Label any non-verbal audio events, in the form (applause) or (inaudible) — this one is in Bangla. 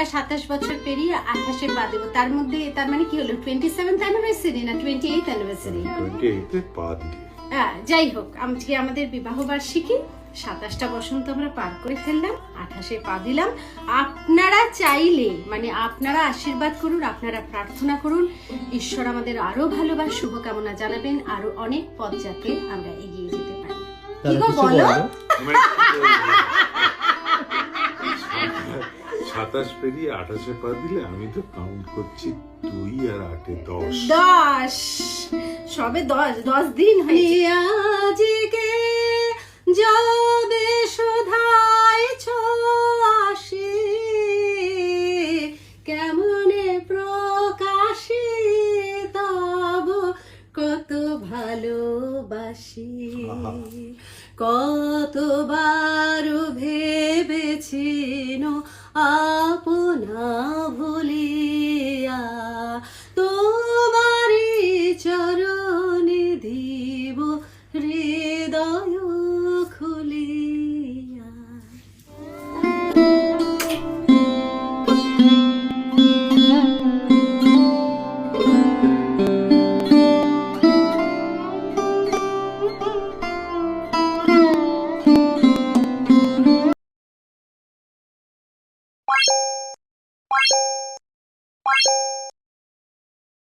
আমরা সাতাশ বছর পেরিয়ে আঠাশে পা দেবো। তার মধ্যে তার মানে কি হলো? টোয়েন্টি সেভেন্থ অ্যানিভার্সারি না টোয়েন্টি এইথ অ্যানিভার্সারি এইটে হ্যাঁ, যাই হোক আজকে আমাদের বিবাহ বার্ষিকী সাতাশটা বসন্ত আমরা পার করে ফেললাম আঠাশে পা দিলাম। আপনারা চাইলে মানে আপনারা আশীর্বাদ করুন আপনারা প্রার্থনা করুন ঈশ্বর আমাদের আরও ভালোবাস শুভকামনা জানাবেন আরও অনেক পথ যাতে আমরা এগিয়ে যেতে পারি। কি গো বলো? বলো? (laughs) কি বলব? সাতাশ পেরিয়ে আঠাশে পা দিলে আমি তো কাউন্ট করছি দুই আর আটে দশ। দশ। সবে দশ দশ দিন হয়েছে। যাবে শোধায় আসে কেমনে প্রকাশে তব কত ভালোবাসি। কতবার ভেবেছিনো আপনার দিব হৃদয় খুলিয়া